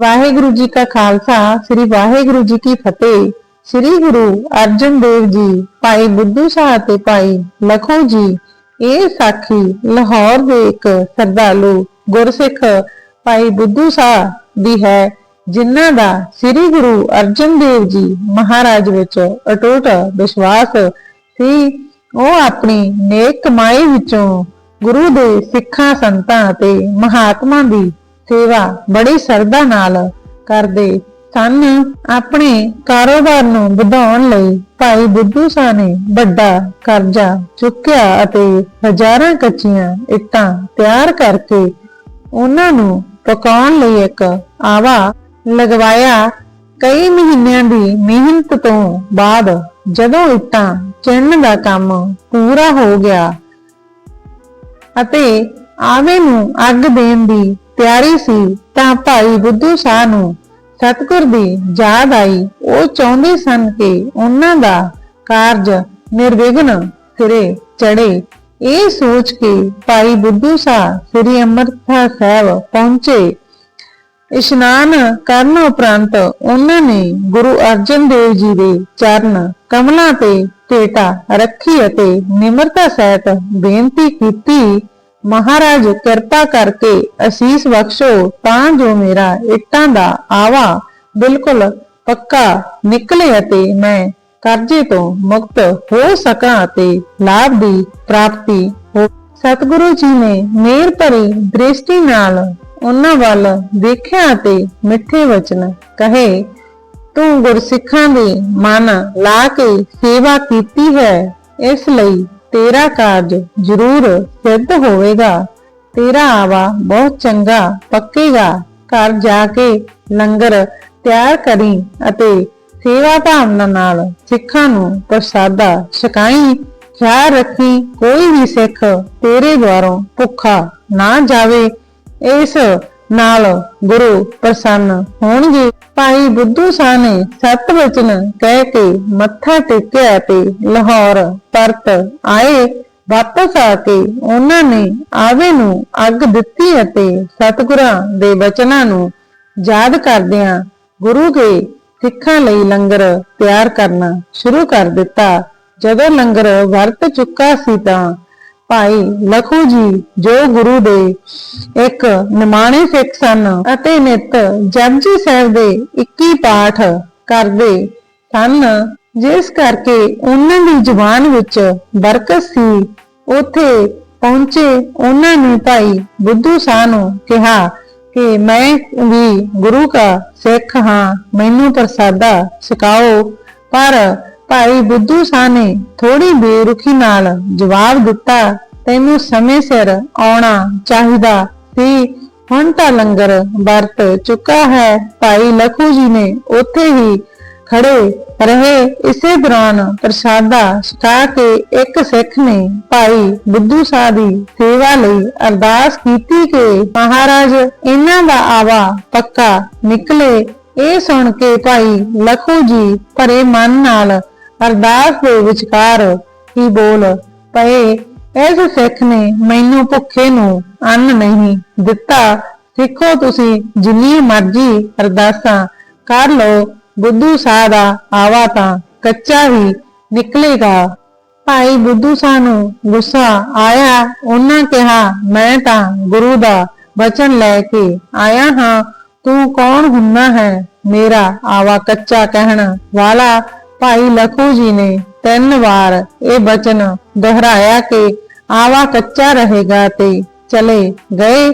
ਵਾਹਿਗੁਰੂ ਜੀ ਕਾ ਖਾਲਸਾ, ਸ੍ਰੀ ਵਾਹਿਗੁਰੂ ਜੀ ਕੀ ਫਤਿਹ। ਸ੍ਰੀ ਗੁਰੂ ਅਰਜਨ ਦੇਵ ਜੀ, ਭਾਈ ਬੁੱਧੂ ਸ਼ਾਹ ਤੇ ਭਾਈ ਲਖੋ ਜੀ, ਇਹ ਸਾਖੀ ਲਾਹੌਰ ਦੇ ਇੱਕ ਸਰਦਾਲੂ ਗੁਰਸਿੱਖ ਭਾਈ ਬੁੱਧੂ ਸ਼ਾਹ ਦੀ ਹੈ, ਜਿਨ੍ਹਾਂ ਦਾ ਸ੍ਰੀ ਗੁਰੂ ਅਰਜਨ ਦੇਵ ਜੀ ਮਹਾਰਾਜ ਵਿੱਚ ਅਟੁੱਟ ਵਿਸ਼ਵਾਸ ਸੀ। ਉਹ ਆਪਣੀ ਨੇਕ ਕਮਾਈ ਵਿੱਚੋਂ ਗੁਰੂ ਦੇ ਸਿੱਖਾਂ, ਸੰਤਾਂ ਅਤੇ ਮਹਾਤਮਾ ਦੀ ਸੇਵਾ ਬੜੀ ਸਰਦਾ ਨਾਲ ਕਰਦੇ। ਸਨ ਆਪਣੇ ਕਾਰੋਬਾਰ ਨੂੰ ਵਧਾਉਣ ਲਈ ਭਾਈ ਬੁੱਧੂ ਸ਼ਾਹ ਨੇ ਵੱਡਾ ਕਰਜ਼ਾ ਚੁੱਕਿਆ ਅਤੇ ਹਜ਼ਾਰਾਂ ਕੱਚੀਆਂ ਇੱਟਾਂ ਤਿਆਰ ਕਰਕੇ ਉਹਨਾਂ ਨੂੰ ਪਕਾਉਣ ਲਈ ਇੱਕ ਆਵਾ ਲਗਵਾਇਆ। ਕਈ ਮਹੀਨਿਆਂ ਦੀ ਮਿਹਨਤ ਤੋਂ ਬਾਅਦ ਜਦੋਂ ਇੱਟਾਂ ਚਿਣਨ ਦਾ ਕੰਮ ਪੂਰਾ ਹੋ ਗਿਆ ਅਤੇ ਆਵੇ ਨੂੰ ਅੱਗ ਦੇਣ ਦੀ ਤਿਆਰੀ ਸੀ ਤਾਂ ਭਾਈ ਬੁੱਧੂ ਸ਼ਾਹ ਨੂੰ ਸਤਿਗੁਰ ਦੀ ਯਾਦ ਆਈ। ਉਹ ਚਾਹੁੰਦੇ ਸਨ ਕਿ ਉਹਨਾਂ ਦਾ ਕਾਰਜ ਨਿਰਵਿਘਨ ਸਿਰੇ ਚੜੇ ਇਹ ਸੋਚ ਕੇ ਭਾਈ ਬੁੱਧੂ ਸ਼ਾਹ ਸ੍ਰੀ ਅੰਮ੍ਰਿਤਸਰ ਸਾਹਿਬ ਪਹੁੰਚੇ। ਇਸ਼ਨਾਨ ਕਰਨ ਉਪਰੰਤ ਉਹਨਾਂ ਨੇ ਗੁਰੂ ਅਰਜਨ ਦੇਵ ਜੀ ਦੇ ਚਰਨ ਕਮਲਾਂ ਤੇ ਟੇਟਾ ਰੱਖੀ ਅਤੇ ਨਿਮਰਤਾ ਸਹਿਤ ਬੇਨਤੀ ਕੀਤੀ ਮਹਾਰਾਜ ਕਿਰਪਾ ਕਰਕੇ ਅਸੀਸ ਬਖਸ਼ੋ ਤਾਂ ਜੋ ਮੇਰਾ ਇੱਟਾਂ ਦਾ ਆਵਾ ਬਿਲਕੁਲ ਪੱਕਾ ਨਿਕਲੇ ਅਤੇ ਮੈਂ ਕਰਜ਼ੇ ਤੋਂ ਮੁਕਤ ਹੋ ਸਕਾਂ ਅਤੇ ਲਾਭ ਦੀ ਪ੍ਰਾਪਤੀ ਹੋ। ਸਤਿਗੁਰੂ ਜੀ ਨੇ ਮੇਰ ਭਰੀ ਦ੍ਰਿਸ਼ਟੀ ਨਾਲ ਉਹਨਾਂ ਵੱਲ ਦੇਖਿਆ ਅਤੇ ਮਿੱਠੇ ਵਚਨ ਕਹੇ, ਤੂੰ ਗੁਰਸਿੱਖਾਂ ਦੇ ਮਨ ਲਾ ਕੇ ਸੇਵਾ ਕੀਤੀ ਹੈ, ਇਸ ਲਈ ਤੇਰਾ ਕਾਰਜ ਜ਼ਰੂਰ ਸਿੱਧ ਹੋਵੇਗਾ। ਤੇਰਾ ਆਵਾ ਬਹੁਤ ਚੰਗਾ, ਪੱਕੇਗਾ। ਘਰ ਜਾ ਕੇ ਲੰਗਰ ਤਿਆਰ ਕਰੀ ਅਤੇ ਸੇਵਾ ਭਾਵਨਾ ਨਾਲ ਸਿੱਖਾਂ ਨੂੰ ਪ੍ਰਸਾਦਾ ਛਕਾਈ। ਖਿਆਲ ਰੱਖੀ ਕੋਈ ਵੀ ਸਿੱਖ ਤੇਰੇ ਦੁਆਰੋਂ ਭੁੱਖਾ ਨਾ ਜਾਵੇ। ਇਸ ਨਾਲ ਗੁਰੂ ਪ੍ਰਸੰਨ ਹੋਣਗੇ। ਭਾਈ ਬੁੱਧੂ ਸ਼ਾਹ ਨੇ ਸਤ ਵਚਨ ਕਹਿ ਕੇ ਮੱਥਾ ਟੇਕਿਆ ਤੇ ਲਾਹੌਰ ਪਰਤ ਆਏ। ਵਾਪਸ ਆ ਕੇ ਉਹਨਾਂ ਨੇ ਆਵੇ ਨੂੰ ਅੱਗ ਦਿੱਤੀ ਅਤੇ ਸਤਿਗੁਰਾਂ ਦੇ ਬਚਨਾਂ ਨੂੰ ਯਾਦ ਕਰਦਿਆਂ ਗੁਰੂ ਦੇ ਸਿੱਖਾਂ ਲਈ ਲੰਗਰ ਤਿਆਰ ਕਰਨਾ ਸ਼ੁਰੂ ਕਰ ਦਿੱਤਾ। ਜਦੋਂ ਲੰਗਰ ਵਰਤ ਚੁੱਕਾ ਸੀ ਤਾਂ ਭਾਈ ਲਖੂ ਜੀ, ਜੋ ਗੁਰੂ ਦੇ ਇੱਕ ਨਿਮਾਣੇ ਸਿੱਖ ਸਨ ਅਤੇ ਨਿਤ ਜਪਜੀ ਸਾਹਿਬ ਦੇ 21 ਪਾਠ ਕਰਦੇ ਸਨ, ਜਿਸ ਕਰਕੇ ਉਹਨਾਂ ਦੀ ਜ਼ੁਬਾਨ ਵਿੱਚ ਬਰਕਤ ਸੀ। ਉਥੇ ਪਹੁੰਚੇ ਉਹਨਾਂ ਨੇ ਭਾਈ ਬੁੱਧੂ ਸ਼ਾਹ ਨੂੰ ਕਿਹਾ ਕਿ ਮੈਂ ਵੀ ਗੁਰੂ ਦਾ ਸਿੱਖ ਹਾਂ, ਮੈਨੂੰ ਪ੍ਰਸਾਦਾ ਸਿਖਾਓ, ਪਰ ਭਾਈ ਬੁੱਧੂ ਸ਼ਾਹ ਨੇ ਥੋੜੀ ਬੇਰੁਖੀ ਨਾਲ ਜਵਾਬ ਦਿੱਤਾ, ਤੈਨੂੰ ਸਮੇਂ ਸਿਰ ਆਉਣਾ ਚਾਹੀਦਾ ਸੀ। ਹੁਣ ਤਾਂ ਲੰਗਰ ਵਰਤ ਚੁੱਕਾ ਹੈ। ਭਾਈ ਲਖੂ ਜੀ ਨੇ ਉੱਥੇ ਹੀ ਖੜੇ ਰਹੇ। ਇਸੇ ਦੌਰਾਨ ਪ੍ਰਸਾਦਾ ਛਕਾ ਕੇ ਇੱਕ ਸਿੱਖ ਨੇ ਭਾਈ ਬੁੱਧੂ ਸ਼ਾਹ ਦੀ ਸੇਵਾ ਲਈ ਅਰਦਾਸ ਕੀਤੀ ਕਿ ਮਹਾਰਾਜ, ਇਹਨਾਂ ਦਾ ਆਵਾ ਪੱਕਾ ਨਿਕਲੇ। ਇਹ ਸੁਣ ਕੇ ਭਾਈ ਲਖੂ ਜੀ ਭਰੇ ਮਨ ਨਾਲ ਅਰਦਾਸ ਦੇ ਵਿਚਕਾਰ ਹੀ ਬੋਲ ਪਏ ਇਸ ਸਿੱਖ ਨੇ ਮੈਨੂੰ ਭੁੱਖੇ ਨੂੰ ਅੰਨ ਨਹੀਂ ਦਿੱਤਾ। ਸਿੱਖੋ ਤੁਸੀਂ ਜਿੰਨੀ ਮਰਜ਼ੀ ਅਰਦਾਸਾਂ ਕਰ ਲਓ, ਬੁੱਧੂ ਸ਼ਾਹ ਦਾ ਆਵਾ ਤਾਂ ਕੱਚਾ ਹੀ ਨਿਕਲੇਗਾ। ਭਾਈ ਬੁੱਧੂ ਸ਼ਾਹ ਨੂੰ ਗੁੱਸਾ ਆਇਆ, ਉਹਨਾਂ ਕਿਹਾ, ਮੈਂ ਤਾਂ ਗੁਰੂ ਦਾ ਬਚਨ ਲੈ ਕੇ ਆਇਆ ਹਾਂ। ਤੂੰ ਕੌਣ ਹੁੰਨਾ ਹੈ ਮੇਰਾ ਆਵਾ ਕੱਚਾ ਕਹਿਣ ਵਾਲਾ? ਭਾਈ ਲਖੂ ਜੀ ਨੇ ਤਿੰਨ ਵਾਰ ਇਹ ਬਚਨ ਦੁਹਰਾਇਆ ਕਿ ਆਵਾ ਕੱਚਾ ਰਹੇਗਾ ਤੇ ਚਲੇ ਗਏ।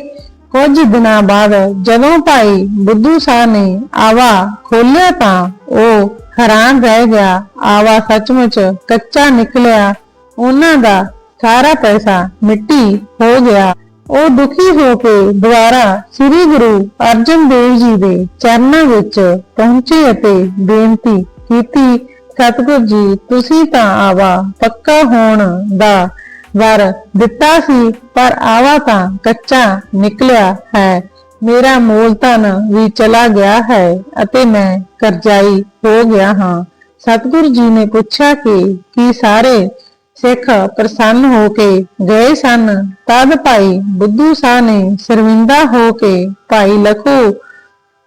ਕੁਝ ਦਿਨਾਂ ਬਾਅਦ ਜਦੋਂ ਭਾਈ ਬੁੱਧੂ ਸ਼ਾਹ ਨੇ ਆਵਾ ਖੋਲਿਆ ਤਾਂ ਉਹ ਹੈਰਾਨ ਰਹਿ ਗਿਆ। ਆਵਾ ਸੱਚਮੁੱਚ ਕੱਚਾ ਨਿਕਲਿਆ। ਉਹਨਾਂ ਦਾ ਸਾਰਾ ਪੈਸਾ ਮਿੱਟੀ ਹੋ ਗਿਆ। ਉਹ ਦੁਖੀ ਹੋ ਕੇ ਦੁਬਾਰਾ ਸ੍ਰੀ ਗੁਰੂ ਅਰਜਨ ਦੇਵ ਜੀ ਦੇ ਚਰਨਾਂ ਵਿੱਚ ਪਹੁੰਚੇ ਅਤੇ ਬੇਨਤੀ ਕੀਤੀ ਸਤਿਗੁਰ ਜੀ, ਤੁਸੀਂ ਤਾਂ ਆਵਾ ਪੱਕਾ ਹੋਣ ਦਾ ਵਰ ਦਿੱਤਾ ਸੀ, ਪਰ ਆਵਾ ਤਾਂ ਕੱਚਾ ਨਿਕਲਿਆ ਹੈ। ਮੇਰਾ ਮੂਲ ਧਨ ਵੀ ਚਲਾ ਗਿਆ ਹੈ ਅਤੇ ਮੈਂ ਕਰਜ਼ਾਈ ਹੋ ਗਿਆ ਹਾਂ। ਸਤਿਗੁਰੂ ਜੀ ਨੇ ਪੁੱਛਿਆ ਕਿ ਕੀ ਸਾਰੇ ਸਿੱਖ ਪ੍ਰਸੰਨ ਹੋ ਕੇ ਗਏ ਸਨ? ਤਦ ਭਾਈ ਬੁੱਧੂ ਸ਼ਾਹ ਨੇ ਸਰਵਿੰਦਾ ਹੋ ਕੇ ਭਾਈ ਲਖੂ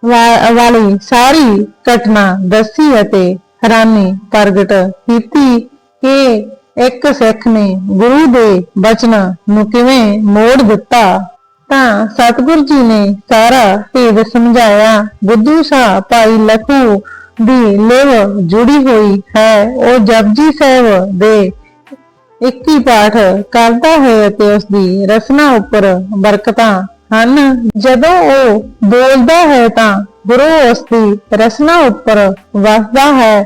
ਵਾਲੀ ਸਾਰੀ ਘਟਨਾ ਦੱਸੀ ਅਤੇ ਹੈਰਾਨੀ ਪ੍ਰਗਟ ਕੀਤੀ ਕਿ ਇੱਕ ਸਿੱਖ ਨੇ ਗੁਰੂ ਦੇ ਬਚਨਾਂ ਨੂੰ ਕਿਵੇਂ ਮੋੜ ਦਿੱਤਾ। ਤਾਂ ਸਤਿਗੁਰ ਜੀ ਨੇ ਸਾਰਾ ਭੇਦ ਸਮਝਾਇਆ, ਬੁੱਧੂ ਸ਼ਾਹ ਭਾਈ ਲਖੂ ਦੀ ਲਿਵ ਜੁੜੀ ਹੋਈ ਹੈ। ਉਹ ਜਪਜੀ ਸਾਹਿਬ ਦੇ ਇੱਕ ਹੀ ਪਾਠ ਕਰਦਾ ਹੈ ਅਤੇ ਉਸ ਦੀ ਰਸਨਾ ਉੱਪਰ ਬਰਕਤਾਂ ਹਨ। ਜਦੋਂ ਉਹ ਬੋਲਦਾ ਹੈ ਤਾਂ ਗੁਰੂ ਉਸ ਦੀ ਰਸਨਾ ਉੱਪਰ ਵਸਦਾ ਹੈ।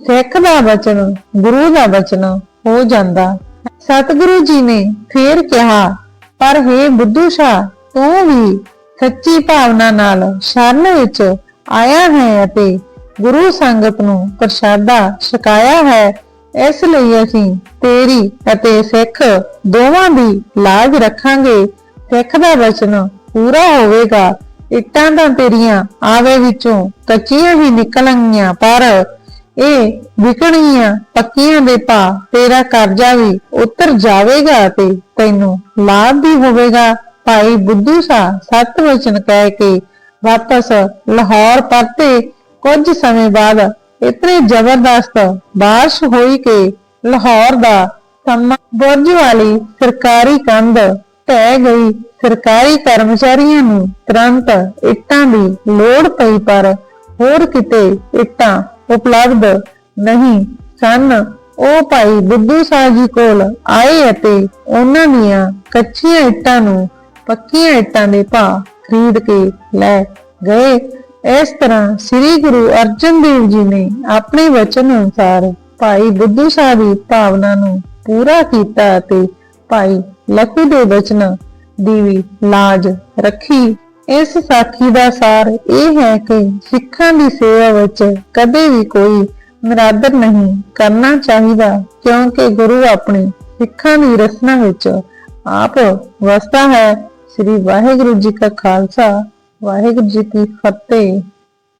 ਸਿੱਖ ਦਾ ਬਚਨ ਗੁਰੂ ਦਾ ਬਚਨ ਹੋ ਜਾਂਦਾ। ਸਤਿਗੁਰੂ ਜੀ ਨੇ ਫੇਰ ਕਿਹਾ, ਪਰ हे ਬੁੱਧੂ ਸ਼ਾਹ, ਤੂੰ ਵੀ ਸੱਚੀ ਭਾਵਨਾ ਨਾਲ ਸ਼ਰਨ ਵਿੱਚ ਆਇਆ ਹੈ ਅਤੇ ਗੁਰੂ ਸੰਗਤ ਨੂੰ ਪ੍ਰਸ਼ਾਦਾ ਛਕਾਇਆ ਹੈ। ਇਸ ਲਈ ਅਸੀਂ ਤੇਰੀ ਅਤੇ ਸਿੱਖ ਦੋਵਾਂ ਦੀ ਲਾਜ ਰੱਖਾਂਗੇ। ਸਿੱਖ ਦਾ ਵਚਨ ਪੂਰਾ ਹੋਵੇਗਾ। ਇੱਟਾਂ ਤਾਂ ਤੇਰੀਆਂ ਆਵੇ ਵਿੱਚੋਂ, ਕੱਚੀਆਂ ਹੀ ਨਿਕਲਣਗੀਆਂ, ਪਰ ਇਹ ਵਿਕਣੀਆਂ ਪੱਕੀਆਂ ਦੇ ਭਾ ਤੇਰਾ ਕਰਜ਼ਾ ਵੀ ਉਤਰ ਜਾਵੇਗਾ ਤੇ ਤੈਨੂੰ ਲਾਭ ਵੀ ਹੋਵੇਗਾ। ਭਾਈ ਬੁੱਧੂ ਸ਼ਾਹ ਸਤ ਵਚਨ ਕਹਿ ਕੇ ਵਾਪਸ ਲਾਹੌਰ ਪਰਤੇ। ਕੁਝ ਸਮੇਂ ਬਾਅਦ ਇਤਨੇ ਜ਼ਬਰਦਸਤ ਬਾਰਿਸ਼ ਹੋਈ ਕਿ ਲਾਹੌਰ ਦਾ ਸਮਾਂ ਬੁਰਜ ਵਾਲੀ ਸਰਕਾਰੀ ਕੰਧ ਢਹਿ ਗਈ। ਸਰਕਾਰੀ ਕਰਮਚਾਰੀਆਂ ਨੂੰ ਤੁਰੰਤ ਇੱਟਾਂ ਦੀ ਲੋੜ ਪਈ, ਪਰ ਹੋਰ ਕਿਤੇ ਇੱਟਾਂ ਉਪਲਬਧ ਨਹੀਂ ਸਨ। ਉਹ ਭਾਈ ਬੁੱਧੂ ਸ਼ਾਹ ਜੀ ਕੋਲ ਆਏ ਅਤੇ ਉਹਨਾਂ ਦੀਆਂ ਕੱਚੀਆਂ ਇੱਟਾਂ ਨੂੰ ਪੱਕੀਆਂ ਇੱਟਾਂ ਦੇ ਭਾਅ ਖਰੀਦ ਕੇ ਲੈ ਗਏ। ਇਸ ਤਰ੍ਹਾਂ ਸ੍ਰੀ ਗੁਰੂ ਅਰਜਨ ਦੇਵ ਜੀ ਨੇ ਆਪਣੇ ਵਚਨ ਅਨੁਸਾਰ ਭਾਈ ਬੁੱਧੂ ਸਾਹਿਬ ਦੀ ਭਾਵਨਾ ਨੂੰ ਪੂਰਾ ਕੀਤਾ ਅਤੇ ਭਾਈ ਲਖੂ ਦੇ ਵਚਨ ਦੀ ਲਾਜ ਰੱਖੀ। ਇਸ ਸਾਖੀ ਦਾ ਸਾਰ ਇਹ ਹੈ ਕਿ ਸਿੱਖਾਂ ਦੀ ਸੇਵਾ ਵਿੱਚ ਕਦੇ ਵੀ ਕੋਈ ਨਰਾਦਰ ਨਹੀਂ ਕਰਨਾ ਚਾਹੀਦਾ, ਕਿਉਂਕਿ ਗੁਰੂ ਆਪਣੀ ਸਿੱਖਾਂ ਦੀ ਰਸਨਾ ਵਿੱਚ ਆਪ ਵਸਦਾ ਹੈ। ਸ੍ਰੀ ਵਾਹਿਗੁਰੂ ਜੀ ਕਾ ਖਾਲਸਾ, ਵਾਹਿਗੁਰੂ ਜੀ ਕੀ ਫਤਿਹ।